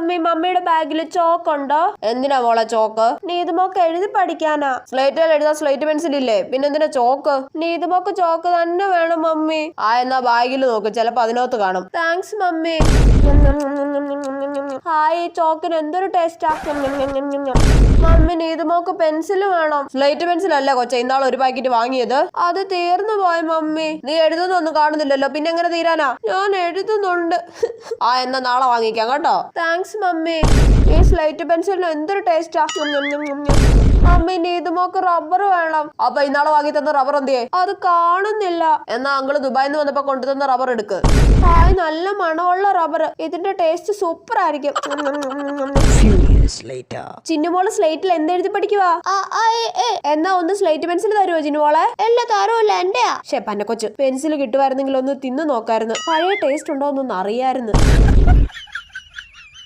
Mummy മമ്മിയുടെ ബാഗിൽ chalk ഉണ്ടോ എന്തിനാ മോളെ ചോക്ക്? നീതുമോക്ക് എഴുതി പഠിക്കാനാ. സ്ലേറ്റിൽ എഴുതാ സ്ലേറ്റ് പെൻസിൽ ഇല്ലേ പിന്നെ എന്തിനാ ചോക്ക്? നീതുമോക്ക് ചോക്ക് തന്നെ വേണം മമ്മി. ആ എന്നാ ബാഗിൽ നോക്ക്. ചിലപ്പോ അതിനകത്ത് കാണും. Thanks mummy. ഹായ് ചോക്കിന് എന്തൊരു ടേസ്റ്റാ? മമ്മി നീതുമോക്ക് പെൻസിൽ വേണം. സ്ലേറ്റ് പെൻസിൽ അല്ല കൊച്ച ഇന്നാൾ ഒരു പാക്കറ്റ് വാങ്ങിയത്. അത് തീർന്നു പോയ മമ്മി. നീ എഴുതുന്നൊന്നും കാണുന്നില്ലല്ലോ. പിന്നെ എങ്ങനെ തീരാനാ? ഞാൻ എഴുതുന്നുണ്ട്. ആ എന്നാ നാളെ വാങ്ങിക്കാം കേട്ടോ. Thanks mummy. ഈ സ്ലേറ്റ് പെൻസിലിന് എന്തൊരു ടേസ്റ്റ്? ടേസ്റ്റാ മമ്മി നീതുമോക്ക് റബ്ബർ വേണം. അപ്പൊ ഇന്നാളെ വാങ്ങി തന്ന റബ്ബർ എന്തിയേ അത് കാണുന്നില്ല. എന്നാ അങ്കിൾ ദുബായിൽ നിന്ന് വന്നപ്പോ കൊണ്ടുതന്ന റബ്ബർ എടുക്ക്. നല്ല മണമുള്ള റബ്ബർ ഇതിന്റെ ടേസ്റ്റ് സൂപ്പർ ആയിരിക്കും Few years later. ചിന്നുമോൾ സ്ലേറ്റിൽ എന്തെഴുതി പഠിക്കുവാ? എന്നാ ഒന്ന് സ്ലേറ്റ് പെൻസിൽ തരുമോ ചിന്നുമോളെ? എല്ലാ തരുമല്ല എന്റെയാ ഷേ പന്നെ കൊച്ചു പെൻസിൽ കിട്ടുമായിരുന്നെങ്കിൽ ഒന്ന് തിന്നു നോക്കായിരുന്നു. പഴയ ടേസ്റ്റ് ഉണ്ടോ എന്നൊന്നും അറിയായിരുന്നു.